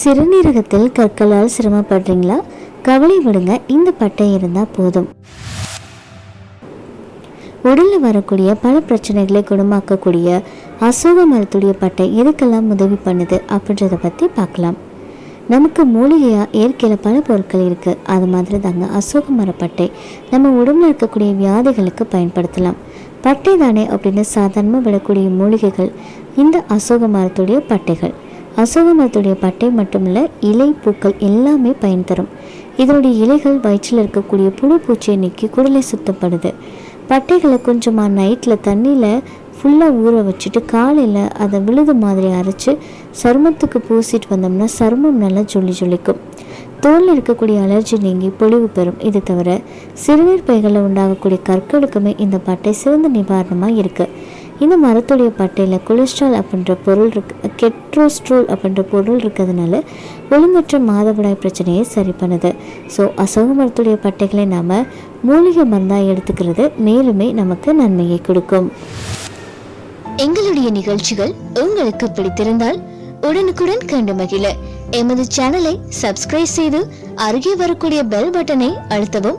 சிறுநீரகத்தில் கற்களால் சிரமப்படுறீங்களா? கவலை விடுங்க இந்த பட்டை இருந்தால் போதும். உடலில் வரக்கூடிய பல பிரச்சனைகளை குணமாக்கக்கூடிய அசோக மரத்துடைய பட்டை எதுக்கெல்லாம் உதவி பண்ணுது அப்படின்றத பற்றி பார்க்கலாம். நமக்கு மூலிகையாக இயற்கையில் பல பொருட்கள் இருக்குது அது மாதிரி தாங்க அசோக மரப்பட்டை நம்ம உடம்புல இருக்கக்கூடிய வியாதிகளுக்கு பயன்படுத்தலாம். பட்டை தானே அப்படின்னு சாதாரணமாக விடக்கூடிய மூலிகைகள் இந்த அசோக மரத்துடைய பட்டைகள். அசோகமரத்துடைய பட்டை பட்டை இல்லை இலை பூக்கள் எல்லாமே பயன் தரும். இதனுடைய இலைகள் வயிற்றில் இருக்கக்கூடிய புழு பூச்சியை நீக்கி குடலை சுத்தப்படுது. பட்டைகளை கொஞ்சமாக நைட்டில் தண்ணியில் ஃபுல்லாக ஊற வச்சுட்டு காலையில் அதை விழுது மாதிரி அரைச்சி சருமத்துக்கு பூசிட்டு வந்தோம்னா சருமம் நல்லா ஜொல்லி ஜொலிக்கும். தோலில் இருக்கக்கூடிய அலர்ஜி நீங்கி பொழிவு பெறும். இது தவிர சிறுநீர் பைகளில் உண்டாகக்கூடிய கற்களுக்குமே இந்த பட்டை சிறந்த நிவாரணமாக இருக்குது இந்த மரத்துடைய பட்டையில் கொலஸ்ட்ரால் அப்படின்ற பொருள் இருக்கு கெட்ரோஸ்ட்ரோல் அப்படின்ற பொருள் இருக்கிறதுனால ஒழுங்கற்ற மாதவிடாய் பிரச்சனையை சரி பண்ணுது. ஸோ அசோக மரத்துடைய பட்டைகளை நாம் மூலிகை மருந்தாக எடுத்துக்கிறது மேலுமே நமக்கு நன்மையை கொடுக்கும். எங்களுடைய நிகழ்ச்சிகள் உங்களுக்கு பிடித்திருந்தால் உடனுக்குடன் கண்டு மகிழ. எமது சேனலை சப்ஸ்கிரைப் செய்து அருகே வரக்கூடிய பெல் பட்டனை அழுத்தவும்